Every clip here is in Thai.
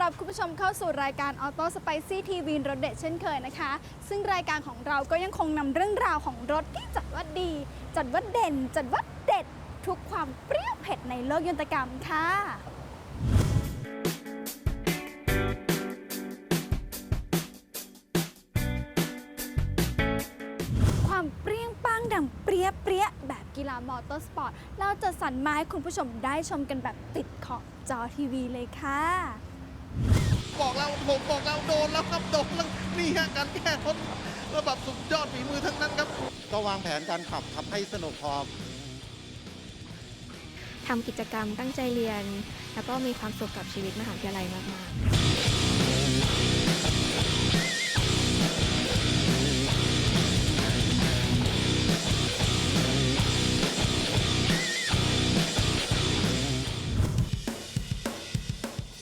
อนรับคุณผู้ชมเข้าสู่รายการ Auto Spicy TV รถเด็ดเช่นเคยนะคะ ซึ่งรายการของเราก็ยังคงนำเรื่องราวของรถที่จัดว่าดี จัดว่าเด่น จัดว่าเด็ด ทุกความเปรี้ยวเผ็ดในโลกยนตกรรมค่ะ ความเปรี้ยงป้างดังเปรี้ยเปรี้ยแบบกีฬามอเตอร์สปอร์ต เราจะสรรมาให้คุณผู้ชมได้ชมกันแบบติดขอบจอทีวีเลยค่ะ บอกแล้วผมบอกแล้วโดนแล้วครับโดนแล้วนี่ฮะการแก้รถระดับสุดยอดฝีมือทั้งนั้นครับ ก็วางแผนการขับขับให้สนุกพอทำกิจกรรมตั้งใจเรียน แล้วก็มีความสุขกับชีวิตมหาวิทยาลัยมากๆ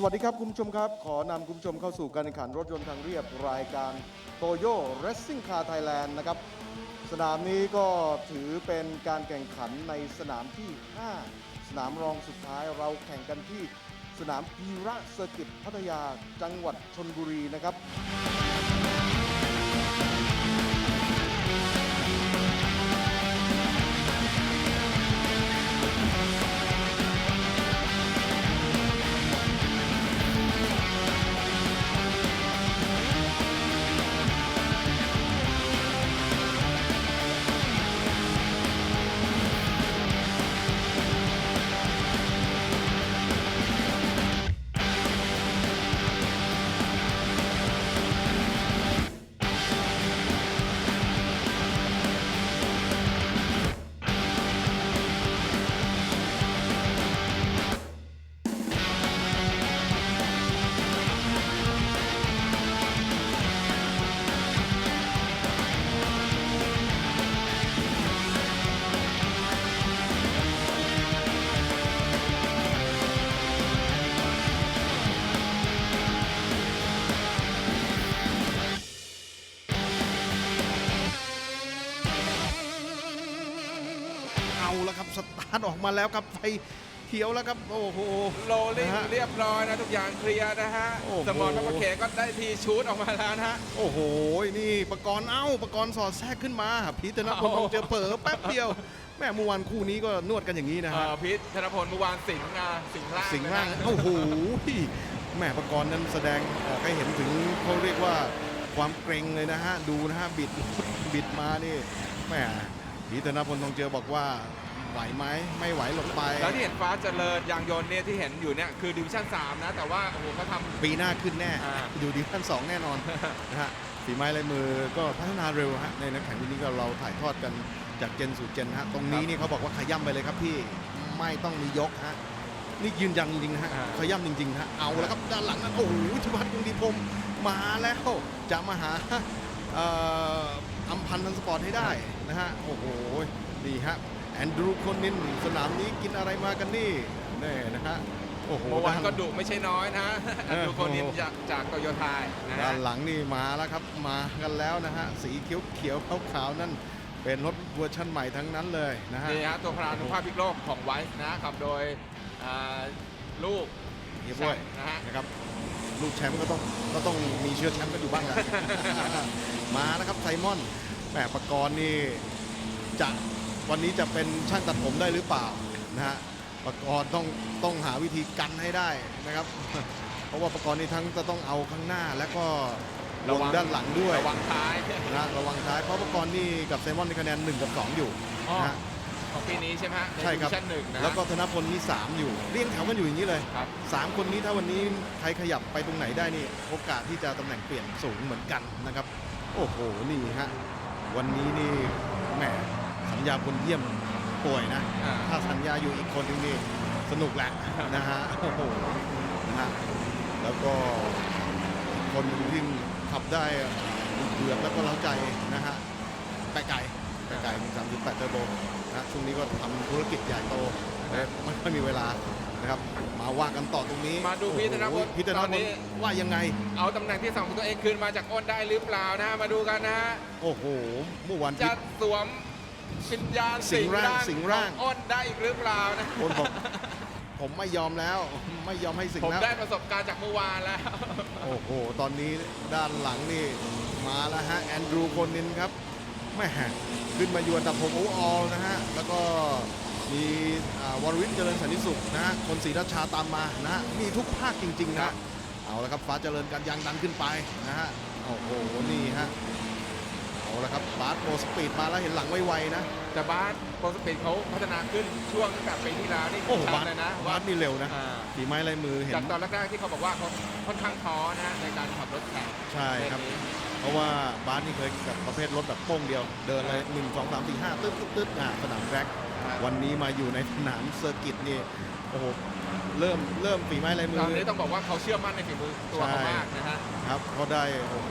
สวัสดีครับคุณผู้ชมครับ ขอนำคุณผู้ชมเข้าสู่การแข่งขันรถยนต์ทางเรียบรายการโตโย่เรสซิ่งคาร์ไทยแลนด์นะครับ สนามนี้ก็ถือเป็นการแข่งขันในสนามที่ 5 สนามรองสุดท้ายเราแข่งกันที่สนามพีระเซอร์กิตพัทยาจังหวัดชนบุรีนะครับ ออกมาแล้วครับไฟเขียวแล้วครับโอ้โห โรลลิ่งนะฮะเรียบร้อยนะทุกอย่างเคลียร์นะฮะโอ้โห สมอนพระประเขก็ได้ทีชูดออกมาแล้วนะฮะ โอ้โห นี่ประกรณ์เอ้าประกรณ์สอดแทรกขึ้นมาพีธนพลโอ้ทองเจอเผลอแป๊บเดียวแม่เมื่อวานคู่นี้ก็นวดกันอย่างนี้นะเอ่ฮะอพิษธนพลเมื่อวานสิงห์นะสิงห์ล่างสิงห์ล่างนะฮะ โอ้โหแม่ประกรณ์นั้นแสดงออกให้เห็นถึงเขาเรียกว่าความเกรงเลยนะฮะ ดูนะฮะบิดบิดมานี่แม่พีธนพลทองเจอบอกว่า ไหวไหมไม่ไหวหลบไป แล้วที่เห็นฟ้าเจริญยางยนต์เนี่ยที่เห็นอยู่เนี่ยคือดิวิชั่น3นะ แต่ว่าโอ้โหเขาทปีหน้าขึ้นแน่ อ่า อยู่ดีขั้นสองแน่นอน นะฮะฝีไม้ลายมือก็พัฒนาเร็วฮะในนักแข่งที่นี้ก็เราถ่ายทอดกันจากเจนสู่เจนฮะตรงนี้นี่เขาบอกว่าขย่ำไปเลยครับพี่ไม่ต้องมียกฮะนี่ยืนยันจริงๆนะฮะขย่ำจริงๆฮะเอาแล้วครับด้านหลังนั้นโอ้โหธิวัฒน์กรุงดีพรหมมาแล้วจะมาหาเอ่ออัมพันธ์ทันสปอร์ตให้ได้นะฮะโอ้โหดีฮะ แอนดรูว์โคนนินสนามนี้กินอะไรมากันนี่แน่นะฮะโอ้โหำเมื่อวานก็ด้ดุไม่ใช่น้อยนะเออดูคนนี้จากจากโตโยต้านะด้าฮะนหลังนี่มาแล้วครับมากันแล้วนะฮะสีเขียวเขียวขาวขาวๆนั่นเป็นรถเวอร์ชันใหม่ทั้งนั้นเลยนะฮะนี่ฮะตัวพรานุภาพพิกโลกของไวส์นะขับโดยอ่าลูกเฮียบ้วยนะฮะนะครับลูกแชมป์ก็ต้องก็ต้องมีเชื้อแชมป์กันอยู่บ้างแหละมาแล้วครับไซมอนแหมประกรณ์นี่จะ วันนี้จะเป็นช่างตัดผมได้หรือเปล่านะฮะประกรณ์ต้องต้องหาวิธีกันให้ได้นะครับ เพราะว่าประกรณ์นี่ทั้งจะต้องเอาข้างหน้าและก็ลงด้านหลังด้วยระวังท้ายนะระวังท้ายเพราะประกรณ์นี่กับไซมอนในคะแนน1กับ2 อยู่อ๋อนะฮะของปีนี้ใช่ไหมฮะในใช่ครับดิวิชั่นหนึ่งนะฮะแล้วก็ธนพลนี่3อยู่เรียงแถวกันอยู่อย่างนี้เลยครับ3คนนี้ถ้าวันนี้ใครขยับไปตรงไหนได้นี่โอกาสที่จะตำแหน่งเปลี่ยนสูงเหมือนกันนะครับ โอ้โหนี่ฮะวันนี้นี่แหมสั ญญาคนเยี่ยมป่วยนะ อ่า ถ้าสัญญาอยู่อีกคนนึงนี่สนุกแหละนะฮะโอ้โหนะฮะแล้วก็อีกคนหนึงที่ขับได้เดือดแล้วก็เล้าใจนะฮะไปไก่ไปไก่หนึ่งสามแปดเทอร์โบนะช่วงนี้ก็ทำธุรกิจใหญ่โตนะไม่ค่อยมีเวลานะครับมาว่ากันต่อตรงนี้มาดูพี่ธนพลโอ้โหพี่ธนตพอนนี้ลว่ายังไง เอาตำแหน่งที่สองของตัวเองคืนมาจากอ้นได้หรือเปล่านะฮะมาดูกันนะฮะ โอ้โหเมื่อวันจะที่สวม วิญญาณสิงร่างสิงร่างของอ้นได้อีกหรือเปล่านะคนบอกผมไม่ยอมแล้ว ไม่ยอมให้สิงผมแล้วได้ประสบการณ์จากเมื่อวานแล้ว โอ้โห ตอนนี้ด้านหลังนี่ มาแล้วฮะ แอนดรูโคนินครับแม่ขึ้นมาอยู่อันดับ6โอเวอร์ออลนะฮะ แล้วก็มีอ่าวรวิทย์เจริญสันติสุขนะฮะ คนศรีราชาตามมานะฮะ มีทุกภาคจริงๆนะเอาละครับ ฟ้าเจริญการยางดันขึ้นไปนะฮะ โอ้โห นี่ฮะ เอาละครับบาสโปรสปีดมาแล้วเห็นหลังไวๆนะ แต่บาสโปรสปีดเขาพัฒนาขึ้นช่วงตั้งแต่ปีที่แล้วนี่โอ้โหชับาดสเลยนะบาสนี่เร็วนะอ่าฝีไม้ลายมือเห็นจากตอนแรกๆที่เขาบอกว่าเขาค่อนข้างท้อนะในการขับรถแข่งใช่ครับเพราะว่าบาสนี่เคยแบบประเภทรถแบบโป้งเดียว เดินเลยหนึ่งสองสามสี่ห้าตึ๊ดตึ๊ดตึ๊ดอะสนามแร็กวันนี้มาอยู่ในสนามเซอร์กิตนี่โอ้โห เริ่มเริ่มฝีไม้ลายมืตออนนี้ต้องบอกว่าเขาเชื่อมั่นในฝีมือตัวเขามากนะฮะ ครับเขาได้โอ้โห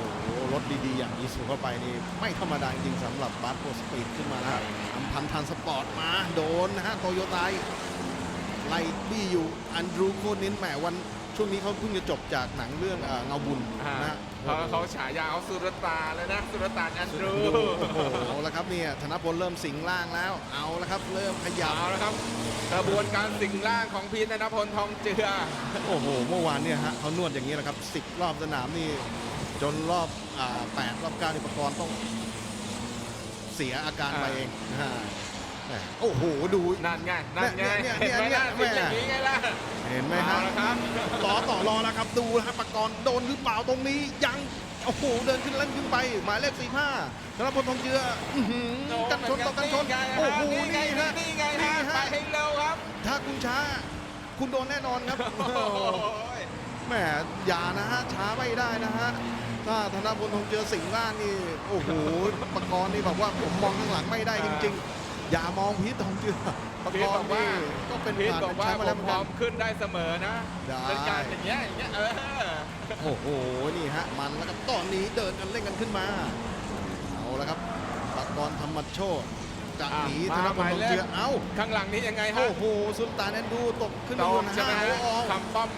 รถดีๆ อย่างอีซูเข้าไปนี่ไม่ธรรมดาจริงๆสำหรับบาสโปรสปีดขึ้นมาแล้วอัมพันธ์ทันสปอร์ตมาโดนนะฮะโตโยต้าไล่บี้อยู่อันดรูโคนินแหมวัน ช่วงนี้เขาเพิ่งจะจบจากหนังเรื่องเอ่อเงาบุญอ่านะฮะเขาเขาฉายาเขาสุรตาเลยนะสุรตานแอนดรูโอ้โหเอาละครับเนี่ยธนพลเริ่มสิงล่างแล้ว เอาละครับ เริ่มขยับ เอาละครับกระบวนการสิ่งร่างของพีทธนพลทองเจือ โอ้โห เมื่อวานเนี่ยฮะเขานวดอย่างนี้แหละครับสิบรอบสนามนี่ จนรอบอ่าแปดรอบเก้านี่ประกรณ์ต้องเสียอาการไปเองนะฮะ แหมโอ้โหดู นั่นไงนั่นไงเนี่ยเห็นไหมเนี่ยล่ะเนี่เป็นยอย่างนี้ไงล่ะเห็นไหมฮะเอาละครับต่อต่อรอแล้วครับดูนะฮะประกรณ์โดนหรือเปล่าตรงนี้ยังโอ้โหเดินขึ้นเล่นขึ้นไปหมายเลขสี่ห้าธนพลทองเจืออื้อหือกันชนต่อกันชนโอ้โหนี่ไงนี่ฮะนี่ไงนี่ฮะฮะไปให้เร็วครับถ้าคุณช้า คุณโดนแน่นอนครับโอ้โหแหมอย่านะฮะช้าไม่ได้นะฮะถ้าธนพลทองเจอสิงห์ล่างนี่โอ้โหปกรณ์นี่บอกว่าผมมองข้างหลังไม่ได้จริงๆ อย่ามองพีททองเจือปพีกทรบอกณ์ว่านี่ก็เป็นพีทผ่านบอกเป็นว่าแชมป์ผมาแล้วมเหมือนพร้กัอน มขึ้นได้เสมอนะได้ เป็นการอย่างเงี้ยอย่างเงี้ยเออโอ้โห นี่ฮะ มันแล้วครับตอนนี้เดินกันเล่นกันขึ้นมา เอาละครับปกรณ์ธรรมโชตจะอะหนีธมานพลทองเจือหมายเลขเอ้า ข้างหลังนี้ยังไงฮะโอ้โหสุลต่านแอนดูตกขึ้นตมาอยู่กนะใช่ไหมฮะฮะโอ้โหคำป้อม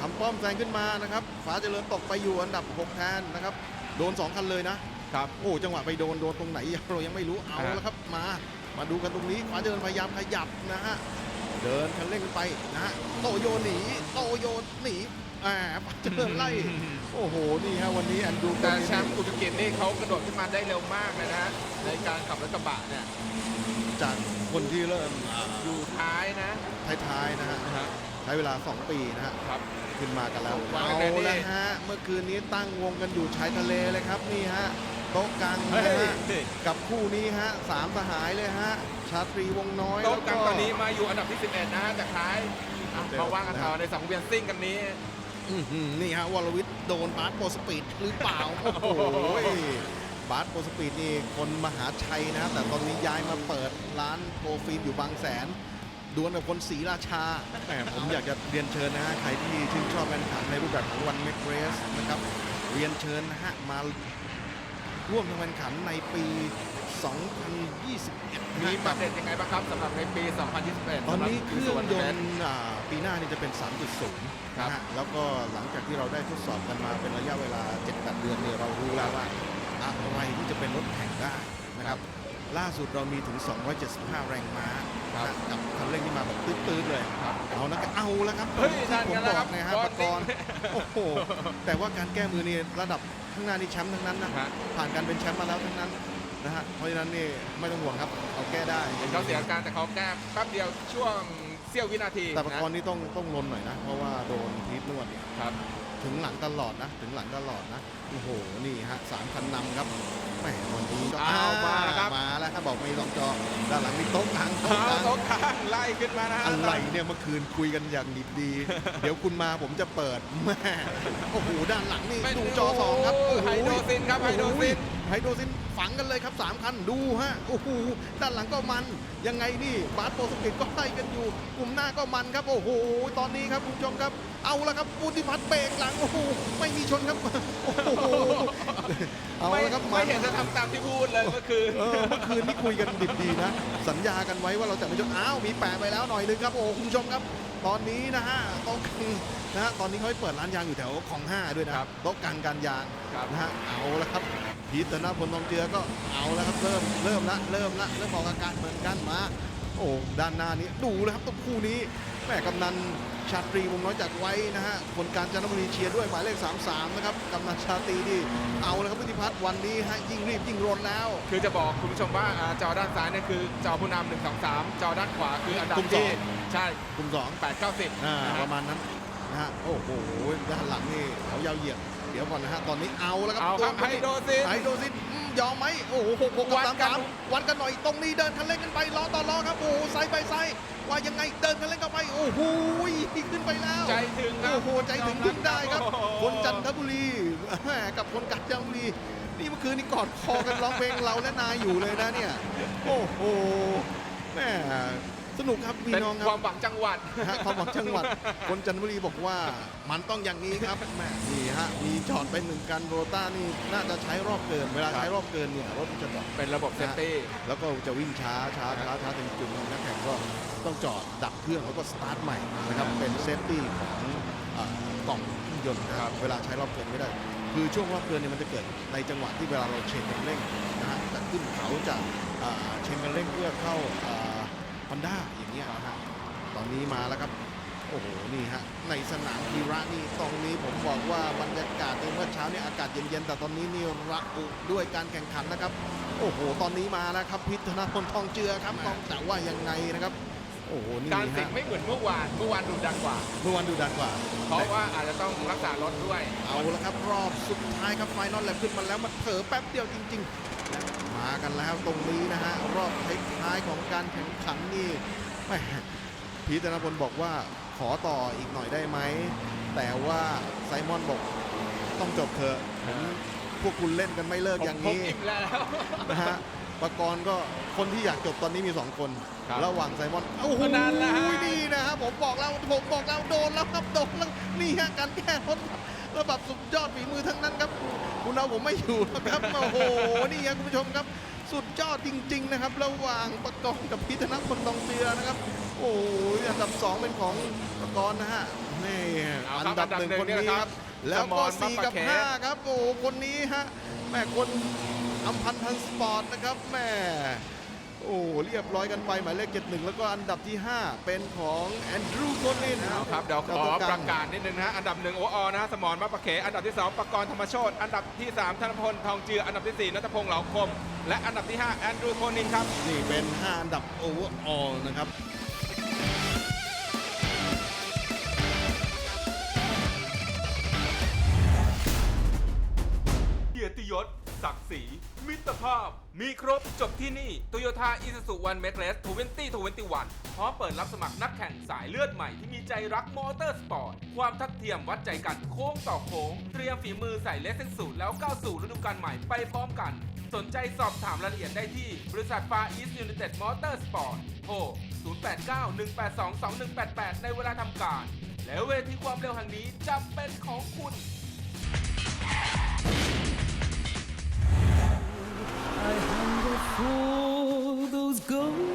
ทำป้อมแซงขึ้นมานะครับ ฟ้าเจริญตกไปอยู่อันดับ 6 แทนนะครับ โดน 2 คันเลยนะ ครับโอ้จังหวะไปโดนโดนตรงไหนเรายังไม่รู้เอาอ่าแล้วครับมา มาดูกันตรงนี้ฟ้าเจริญพยายามขยับนะฮะเดินคันเร่งไปนะฮะโตโยหนีโตโยหนีอ่าฟ้าเจริญไล่โอ้โหนี่ฮะวันนี้แอนดูแต่แชมป์อุตกิจนี่เขากระโดดขึ้นมาได้เร็วมากเลยนะฮะในการขับรถกระบะเนี่ยจากคนที่เริ่มอ่าอยู่ท้ายนะท้ายๆนะฮะนะฮะใช้เวลา 2 ปีนะฮะครับขึ้นมากันแล้ววางเอาเลยนี่ละฮะเมื่อคืนนี้ตั้งวงกันอยู่ชายทะเลเลยครับนี่ฮะ โต๊ะกลางเฮ้นะยฮะกับคู่นี้ฮะสามสหายเลยฮะชาตรีวงน้อยโต๊ะกลางแล้วตอนนี้มาอยู่อันดับที่ 11 นะฮะจากท้ายอะเดี๋ยวมาว่างกันต่อในสังเวียนซิ่งกันนี้ อื้อหือนี่ฮะวรวิทย์โดนบาสโปรสปีดหรือเปล่า โอ้โหบาสโปรสปีดนี่คนมหาชัยนะแต่ตอนนี้ย้ายมาเปิดร้านโปรฟิล์มอยู่บางแสนดวลกับคนศรีราชาแหมผมอยากจะเรียนเชิญนะฮะใครที่ชื่นชอบการแข่งขันในรูปแบบของวันเมกเรสนะครับเรียนเชิญนะฮะมา ร่วมทำการแข่งขันในปี 2021มีนะปคระรับเด็นยังไงบ้างครับสำหรับในปี 2021ตอนนี้เครื่องยนต์ต์อ่าปีหน้านี่จะเป็น 3.0ครับนะฮะแล้วก็หลังจากที่เราได้ทดสอบกันมาเป็นระยะเวลา 7-8 เดือนเนี่ยเรารู้แล้วว่าอะไรที่จะเป็นรถแข่งได้นะครับ ล่าสุดเรามีถึง 275 แรงม้านะฮะกับคันเร่งที่มาแบบตื้นๆเลยครับเอานะเอาแล้วครับเฮ้ยที่นั่นผมกันบแล้วอครักบไงฮะบอปลกรณ์โอ้โหแต่ว่าการแก้มือนี่ระดับ ข้างหน้านี่แชมป์ทั้งนั้นนะฮะ ผ่านการเป็นแชมป์มาแล้วทั้งนั้นนะฮะเพราะฉะนั้นนี่ไม่ต้องห่วงครับเอาแก้ได้ เห็นเขาเสียอาการแต่เขาแก้แป๊บเดียวช่วงเสี้ยววินาทีแต่ปกรนะณ์นี่ต้องต้องลนหน่อยนะ เพราะว่าโดนพีทนวดเนี่ยครับ ถึงหลังตลอดนะ ถึงหลังตลอดนะ โอ้โห นี่ฮะสามคันนำครับแหมวันนี้ก็เอามาแล้วครับ มาแล้วครับบอกมีสองจอด้านหลังมีโต๊ะกลางโต๊ะเอากลาง โต๊ะข้างไล่ขึ้นมานะฮะ อะไรเนี่ยเมื่อคืนคุยกันอย่างดิบดี เดี๋ยวคุณมาผมจะเปิดแม่โอ้โหด้านหลังนี่เป็นดูจอสองครับโอ้โอ้โหไฮโดรซินครับไฮโดรซินไฮโดรซิน ฝังกันเลยครับสามคันดูฮะโอ้โหด้านหลังก็มัน ยังไงนี่บาสโปรสกิดก็ไล่กันอยู่ กลุ่มหน้าก็มันครับโอ้โหตอนนี้ครับคุณผู้ชมครับเอาละครับปูติพัฒน์เบรกหลังโอ้โหไม่มีชนครับโอ้โหเอาไม่ละครับไม่เห็นจะทำตามที่พูดเลยเมื่อคืนเออเมื่อคืนนี่คุยกันดิบดีนะ สัญญากันไว้ว่าเราจะไม่ชนอ้าวมีแปะไปแล้วหน่อยนึงครับโอ้คุณผู้ชมครับ ตอนนี้นะฮะโต๊ะกลางนะฮะตอนนี้เขาให้เปิดร้านยางอยู่แถวของห้าด้วยนะครับโต๊ะกลางการยางครับนะฮะเอาละครับ พีทธนพลทองเจือก็เอาแล้วครับเริ่มเริ่มละเริ่มละเริ่มออกอาการเหมือนกันมา โอ้ด้านหน้านี้ดูเลยครับตรงคู่นี้ม่กำนันชาตรีวงน้อยจัดไว้นะฮะคนการจันทบุรีเชียร์ด้วยหมายเลข 33 นะครับกำนันชาตรีนี่เอาแล้วครับพุทธิพัฒน์วันนี้ฮะยิ่งรีบยิ่งรนแล้ว คือจะบอกคุณผู้ชมว่าอ่าจอด้านซ้ายเนี่ยคือจอผู้นำหนึ่งสองสามจอด้านขวาคืออันดับกลุ่มสอที่ง ใช่กลุ่มสองแปดเก้าสิบอ่านะปฮะระมาณนั้นนะฮะโอ้โหด้านหลังนี่เขายาวเหยียด เดี๋ยวก่อนนะฮะตอนนี้เอาแล้วครับเอาครับตัวไฮโดซิน ไฮโดซินอืมยอมไหมโอ้โหหกหกกับวัดสามกัน สามวัดกันหน่อยตรงนี้เดินคันเร่งกันไปล้อต่อล้อครับโอ้โหไซด์ไปไซด์ว่ายังไงเดินคันเร่งเข้าไปโอ้โหขึ้นไปแล้ว ใจถึงครับ โอ้โห ใจถึงดึงได้ครับ โอ้โห คนจันทบุรีแหมกับคนกาญจนบุรี นี่เมื่อคืนนี้กอดคอกันร้องเพลงเราและนายอยู่เลยนะเนี่ย โอ้โหแหม่ สนุกครับพี่เป็นน้องคครับวามหวังจังหวัด ฮะความหวังจังหวัด คนจันทบุรีบอกว่ามันต้องอย่างนี้ครับแหม่นี่ฮะมีจอดไปหนึ่งกันโรต้านี่น่าจะใช้รอบเกิน เวลาครับ ใช้รอบเกินเนี่ยรถมันจะจอด เป็นระบบเซฟตี้ แล้วก็จะวิ่งช้าช้าช้าช้าถึงจุดหนึงนักแข่งก็ต้องจอดดับเครื่องแล้วก็สตาร์ทใหม่นะครับเป็นเซฟตี้ของเอ่อกล่องเครื่องยนต์นะครับ เวลาใช้รอบเกินไม่ได้ คือช่วงรอบเกินเนี่ยมันจะเกิดในจังหวะที่เวลาเราเชนกันเร่งนะฮะจะขึ้นเขาจะเอ่อเชนกันเร่งเพื่อเข้า ฮอนด้าอย่างเงี้ยนะฮะตอนนี้มาแล้วครับ โอ้โห นี่ฮะ ในสนามพีระนี่ตรงนี้ผมบอกว่าบรรยากาศในเมื่อเช้านี่อากาศเย็นๆ แต่ตอนนี้นี่ระอุด้วยการแข่งขันนะครับ โอ้โห ตอนนี้มาแล้วครับพิษธนพลทองเจือครับต้องแต่ว่ายังไงนะครับ โอ้โห นี่การสิงฮะไม่เหมือนเมื่อวาน เมื่อวานดุดันกว่า เมื่อวันดูดันกว่า เพราะว่าอาจจะต้องรักษารถด้วย เอาละครับ รอบสุดท้ายครับไฟนอลแลบขึ้นมาแล้วมันเผลอแป๊บเดียวจริงๆ และ มากันแล้วตรงนี้นะฮะรอบท้ายๆของการแข่งขันนี่แหม่พีธนพลบอกว่าขอต่ออีกหน่อยได้ไหม แต่ว่าไซมอนบอกต้องจบเถอะผมพวกคุณเล่นกันไม่เลิกผมอย่างผมนี้อิ่มแล้วนะฮะประกรณ์ก็คนที่อยากจบตอนนี้มี 2 คนครับระหว่างไซมอนโอ้โหนั่นแหละฮะนี่นะฮะผมบอกแล้วผมบอกแล้วโดนแล้วครับโดนแล้วนี่ฮะการแก้รถ ระดับสุดยอดฝีมือทั้งนั้นครับคุณเอาผมไม่อยู่แล้วครับโอ้โหนี่ฮะคุณผู้ชมครับ สุดยอดจริง ๆ นะครับ ระหว่างประกรณ์กับพิธนพลทองเจือนะครับ โอ้โหอันดับสองเป็นของประกรณ์นะฮะนี่เอาอัครับนดับหนึ่งอันดับหนึ่งคนนี้เนี่ยคครัรับบแล้วก็สมรสี่กับมัปปะเขห้าครับ โอ้โหคนนี้ฮะแม่คนอัมพันธ์ทันสปอร์ตนะครับแม่ โอ้เรียบร้อยกันไปหมายเลข 71 แล้วก็อันดับที่ 5 เป็นของแอนดรูว์โคลินเอาครับเดี๋ยวขอจ้าปตัระวกาศนิดนึงนะฮะอันดับหนึ่งโออนะฮะสมรมาประเขอันดับที่ 2ประกรณ์ธรรมโชตอันดับที่ 3ธนพลทองเจืออันดับที่ 4นัทพงษ์เหลาคม และอันดับที่ 5 แอนดรูว์โคนินครับนี่เป็น 5 อันดับโอเวอร์ออลนะครับเกียรติยศศักดิ์ศรี มิตรภาพ มีครบจบที่นี่โตโยต้าอีซูซูวันเมกเลส2021พร้อมเปิดรับสมัครนักแข่งสายเลือดใหม่ที่มีใจรักมอเตอร์สปอร์ต ความทัดเทียมวัดใจกันโค้งต่อโค้ง เตรียมฝีมือใส่เลสเซนสูตรแล้วก้าวสู่ฤดูกาลใหม่ไปพร้อมกัน สนใจสอบถามรายละเอียดได้ที่ บริษัทฟาอีสยู i นเต็ดมอเตอร์สปอร์ตโทร0891822188 ในเวลาทำการ แล้วเวทีความเร็วแห่งนี้จะเป็นของคุณ I hunger for those golden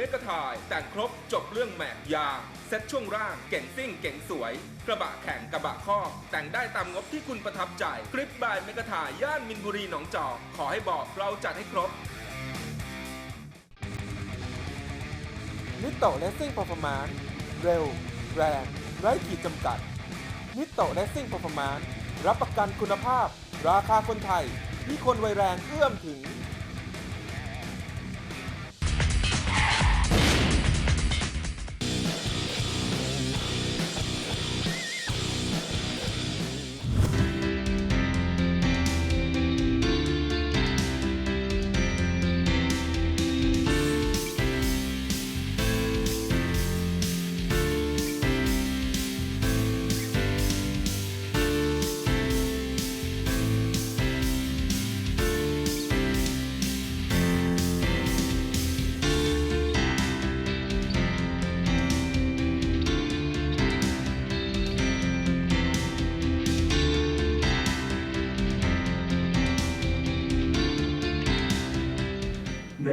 เมกะทายแต่งครบจบเรื่องแม็กยางเซ็ตช่วงร่างเก่งซิ่งเก่งสวย กระบะแข่งกระบะคอแต่งได้ตามงบที่คุณประทับใจกริปบายเมกะทายย่านมินบุรีหนองจอกขอให้บอกเราจัดให้ครบนิโตเลสซิ่ง p อ r ์ฟอร์มานเร็ว แรงไร้ขีดจำกัดนิโตเลสซิ่ง p อ r ์ฟอร์มานรับประกันคุณภาพ ราคาคนไทย ที่คนวัยแรงเอื้อมถึง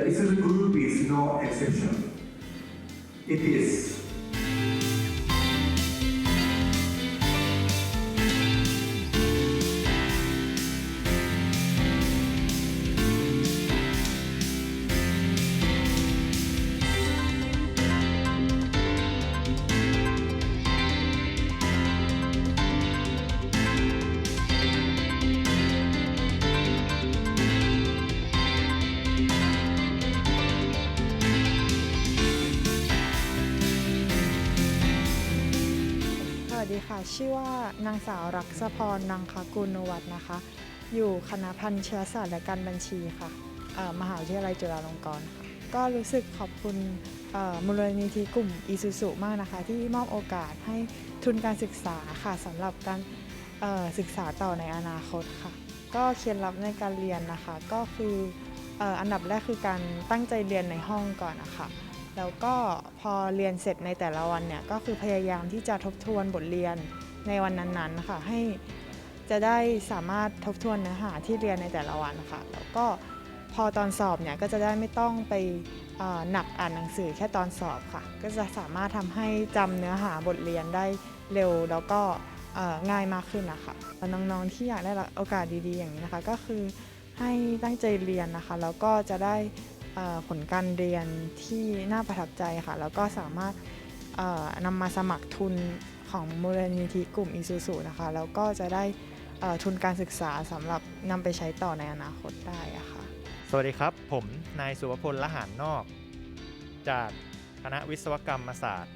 SSL group is no exception. It is สาวรักษพรนังคกุลวัฒน์นะคะ อยู่คณะพันเชื้อศาสตร์และการบัญชีค่ะมหาวิทยาลัยจุฬาลงกรณ์ก็รู้สึกขอบคุณมูลนิธิกลุ่มอีซูซุมากนะคะ ที่มอบโอกาสให้ทุนการศึกษาค่ะสำหรับการศึกษาต่อในอนาคตค่ะ ก็เคล็ดลับในการเรียนนะคะ ก็คืออันดับแรกคือการตั้งใจเรียนในห้องก่อนนะคะแล้วก็พอเรียนเสร็จในแต่ละวันเนี่ยก็คือพยายามที่จะทบทวนบทเรียน ในวันนั้นๆนะคะให้จะได้สามารถทบทวนเนื้อหาที่เรียนในแต่ละวันนะคะแล้วก็พอตอนสอบเนี่ยก็จะได้ไม่ต้องไปหนักอ่านหนังสือแค่ตอนสอบค่ะ ก็จะสามารถทำให้จำเนื้อหาบทเรียนได้เร็วแล้วก็ง่ายมากขึ้นนะคะน้องๆที่อยากได้โอกาสดีๆ อย่างนี้นะคะ ก็คือให้ตั้งใจเรียนนะคะ แล้วก็จะได้ผลการเรียนที่น่าประทับใจค่ะ แล้วก็สามารถนำมาสมัครทุน ของมูลนิธิกลุ่มอีซูซูนะคะ แล้วก็จะได้ทุนการศึกษาสำหรับนำไปใช้ต่อในอนาคตได้อะค่ะ สวัสดีครับ ผมนายสุวพลละหารนอก จากคณะวิศวกรรมศาสตร์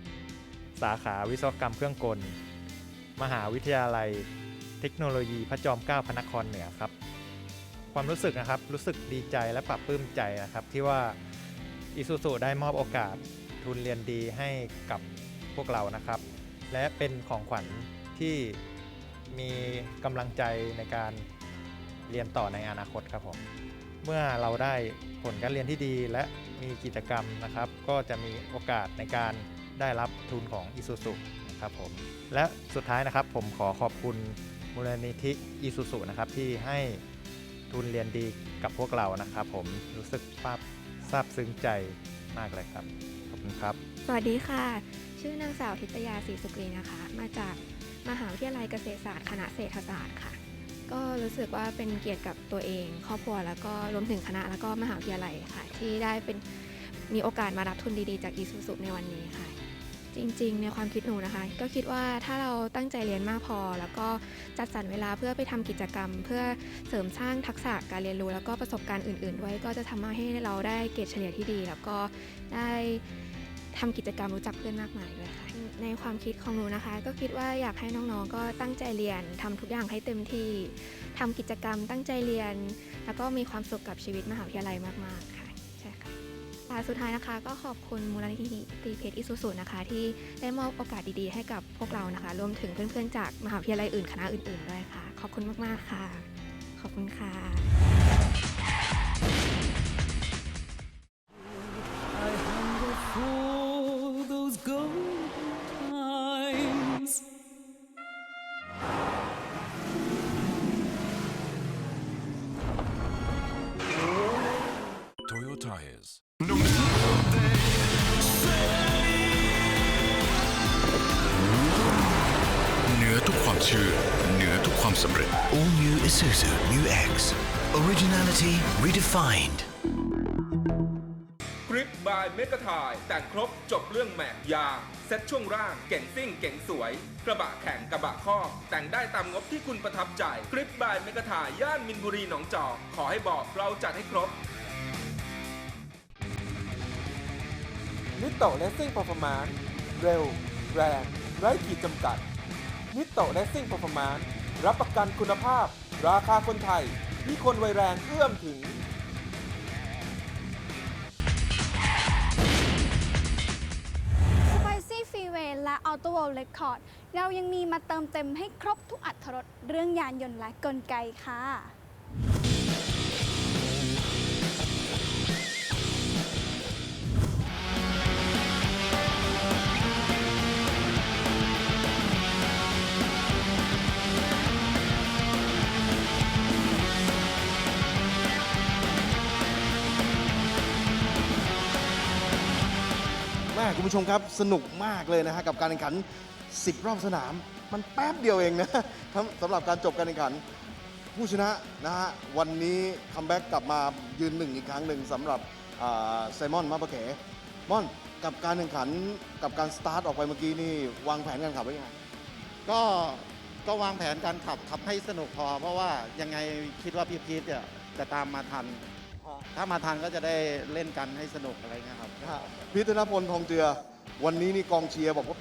สาขาวิศวกรรมเครื่องกล มหาวิทยาลัย เทคโนโลยีพระจอมเกล้าพระนครเหนือครับความรู้สึกนะครับ รู้สึกดีใจและปรับปลื้มใจนะครับ ที่ว่าอิซูซุได้มอบโอกาสทุนเรียนดีให้กับพวกเรานะครับ และเป็นของขวัญที่มีกำลังใจในการเรียนต่อในอนาคตครับผม เมื่อเราได้ผลการเรียนที่ดีและมีกิจกรรมนะครับ ก็จะมีโอกาสในการได้รับทุนของ i s u z u นะครับผม และสุดท้ายนะครับผมขอขอบคุณมูลนิธิ i s u z u นะครับที่ให้ทุนเรียนดีกับพวกเรานะครับผมรู้สึกปาบซาบซึ้งใจมากเลยครับ คุณครับ สวัสดีค่ะ ชื่อนางสาวทิตยาศรีสุกรีนะคะ มาจากมหาวิทยาลัยเกษตรศาสตร์ คณะเศรษฐศาสตร์ค่ะ ก็รู้สึกว่าเป็นเกียรติกับตัวเอง ครอบครัวแล้วก็รวมถึงคณะแล้วก็มหาวิทยาลัยค่ะ ที่ได้เป็นมีโอกาสมารับทุนดีๆจากอีซูซุในวันนี้ค่ะ จริงๆ ในความคิดหนูนะคะ ก็คิดว่าถ้าเราตั้งใจเรียนมากพอ แล้วก็จัดสรรเวลาเพื่อไปทำกิจกรรม เพื่อเสริมสร้างทักษะการเรียนรู้ แล้วก็ประสบการณ์อื่นๆไว้ก็จะทำให้เราได้เกรดเฉลี่ยที่ดี แล้วก็ได้ ทำกิจกรรมรู้จักเพื่อนมากมายด้วยค่ะ ในความคิดของหนูนะคะ ก็คิดว่าอยากให้น้องๆ ก็ตั้งใจเรียนทำทุกอย่างให้เต็มที่ทำกิจกรรมตั้งใจเรียน แล้วก็มีความสุขกับชีวิตมหาวิทยาลัยมากๆค่ะใช่ค่ะและสุดท้ายนะคะ ก็ขอบคุณมูลนิธิตีเพจอิสุสุนะคะ ที่ได้มอบโอกาสดีๆให้กับพวกเรานะคะรวมถึงเพื่อนๆจากมหาวิทยาลัยอื่นคณะอื่นๆด้วยค่ะ ขอบคุณมากๆค่ะ ขอบคุณค่ะ ความเชื่อเหนือทุกความสำเร็จ All new Isuzu New X. Originality redefined. กริปบายเมกะทายแต่งครบจบเรื่องแม็กยาง เซ็ตช่วงร่างเก่งซิ่งเก่งสวย กระบะแข่งกระบะคอกแต่งได้ตามงบที่คุณประทับใจ กริปบายเมกะทายย่านมินบุรีหนองจอก ขอให้บอกเราจัดให้ครบนิโตเลสซิ่ง p e r f o r m a n c e เร็ว แรง ไร้ขีดจำกัด นิโตเลสซิ่ง p e r f o r m a n c e รับประกันคุณภาพ ราคาคนไทย ที่คนวัยแรงเอื้อมถึง Spicy Freeway และ Auto World Record เรายังมีมาเติมเต็มให้ครบทุกอัตรสเรื่องยานยนต์และกลไกค่ะ คุณผู้ชมครับสนุกมากเลยนะฮะกับการแข่งขัน 10 รอบสนาม มันแป๊บเดียวเองนะสำหรับการจบการแข่งขัน ผู้ชนะนะฮะวันนี้คัมแบ็กกลับมายืนหนึ่งอีกครั้งหนึ่งสำหรับไซมอนมาปะเขมอนกับการแข่งขันกับการสตาร์ทออกไปเมื่อกี้นี่วางแผนการขับไว้ยังไงก็ก็วางแผนการขับขับให้สนุกพอ เพราะว่ายังไงคิดว่าพี่พีทเนี่ยจะตามมาทัน ถ้ามาทันก็จะได้เล่นกันให้สนุกอะไรเงี้ยครับ พิธนพลทองเจือ วันนี้นี่กองเชียร์บอกว่า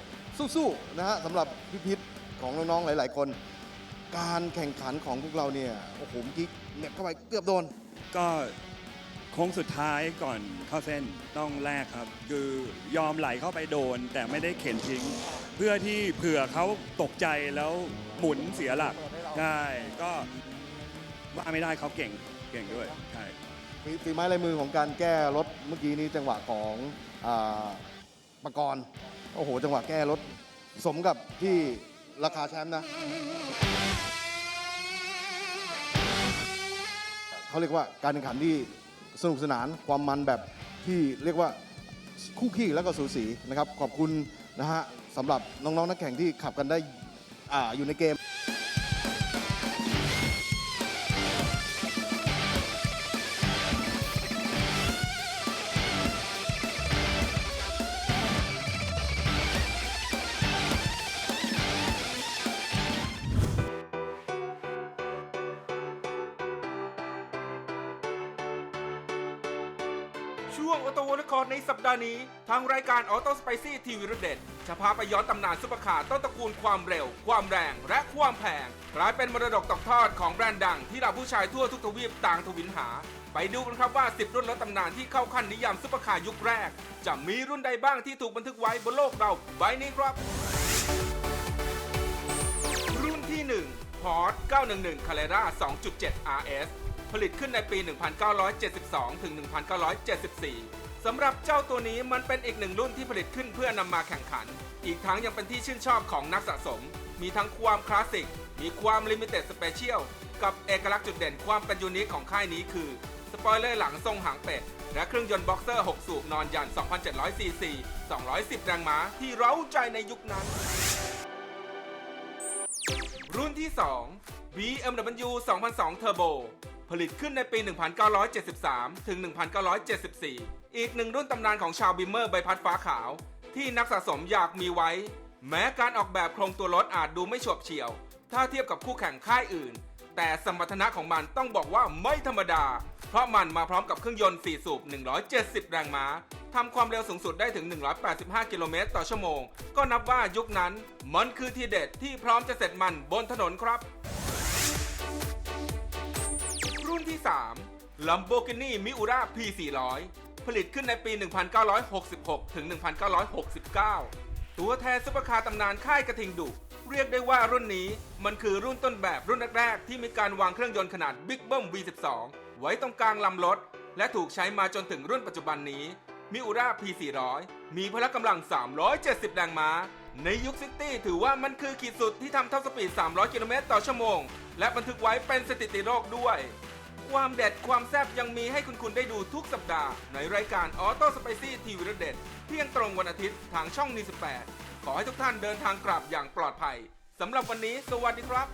สู้ๆนะฮะสำหรับพี่พิษของน้องๆหลาย ๆ คน การแข่งขันของพวกเราเนี่ยโอ้โหเมื่อกี้เหน็บเข้าไปเกือบโดน ก็โค้งสุดท้ายก่อนเข้าเส้นต้องแลกครับ คือยอมไหลเข้าไปโดน แต่ไม่ได้เข็นทิ้ง เพื่อที่เผื่อเขาตกใจแล้วหมุนเสียหลักใช่ก็ว่าไม่ได้เขาเก่งเก่งด้วยใช่ ฝีฝีไม้ลายมือของการแก้รถเมื่อกี้นี้จังหวะของอาปกรณ์โอ้โห จังหวะแก้รถสมกับที่ราคาแชมป์นะ เขาเรียกว่าการแข่งขันที่สนุกสนานความมันแบบที่เรียกว่าคู่ขี้แล้วก็สูสีนะครับ ขอบคุณนะฮะสำหรับน้องๆนักแข่งที่ขับกันได้อาอยู่ในเกม ออโต้สไปซี่ทีวีรเด็ดจะพาไปย้อนตำนานซุปเปอร์คาร์ต้นตระกูลความเร็ว ความแรง และความแพงกลายเป็นมรดกตกทอดของแบรนด์ดังที่เราผู้ชายทั่วทุกทวีปต่างทวินหา ไปดูกันครับว่า 10 รุ่นรถตำนานที่เข้าขั้นนิยามซุปเปอร์คาร์ยุคแรก จะมีรุ่นใดบ้างที่ถูกบันทึกไว้บนโลกเราใบนี้ครับ รุ่นที่1 Ford 911 Carrera 2.7 RS ผลิตขึ้นในปี 1972 ถึง 1974 สำหรับเจ้าตัวนี้มันเป็นอีกหนึ่งรุ่นที่ผลิตขึ้นเพื่อนำมาแข่งขัน อีกทั้งยังเป็นที่ชื่นชอบของนักสะสม มีทั้งความคลาสสิก มีความลิมิเต็ดสเปเชียล กับเอกลักษณ์จุดเด่นความเป็นยูนิคของค่ายนี้คือสปอยเลอร์หลังทรงหางเป็ด และเครื่องยนต์บ็อกเซอร์ 6 สูบนอนยัน 2,700ซีซี210 แรงม้าที่เร้าใจในยุคนั้น รุ่นที่ 2 BMW 2002 Turbo ผลิตขึ้นในปี 1973 ถึง 1974 อีกหนึ่งรุ่นตำนานของชาวบิมเมอร์ใบพัดฟ้าขาว ที่นักสะสมอยากมีไว้ แม้การออกแบบโครงตัวรถอาจดูไม่ฉบเฉี่ยว ถ้าเทียบกับคู่แข่งค่ายอื่น แต่สมรรถนะของมันต้องบอกว่าไม่ธรรมดา เพราะมันมาพร้อมกับเครื่องยนต์ 4 สูบ 170 แรงม้าทำความเร็วสูงสุดได้ถึง 185 กิโลเมตรต่อชั่วโมง ก็นับว่ายุคนั้นมันคือทีเด็ดที่พร้อมจะเสร็จมันบนถนนครับ ที่3 Lamborghini Miura P400 ผลิตขึ้นในปี 1966 ถึง 1969 ตัวแทนซุปเปอร์คาร์ตำนานค่ายกระทิงดุ เรียกได้ว่ารุ่นนี้มันคือรุ่นต้นแบบรุ่นแรกๆ ที่มีการวางเครื่องยนต์ขนาด Big b o m V12 ไว้ตรงกลางลำรถ และถูกใช้มาจนถึงรุ่นปัจจุบันนี้มิอุรา P400 มีพละกำลัง 370 แรงม้า ในยุคซิตี้ถือว่ามันคือขีดสุดที่ทำเท่าสปีด 300 กิโลเมตรต่อชั่วโมง และบันทึกไว้เป็นสถิติโลกด้วย ความเด็ดความแซ่บยังมีให้คุณคุณได้ดูทุกสัปดาห์ ในรายการออโต้สไปซี่ทีวีเด็ดเที่ยงตรงวันอาทิตย์ทางช่องนี18ขอให้ทุกท่านเดินทางกลับอย่างปลอดภัยสำหรับวันนี้ สวัสดีครับ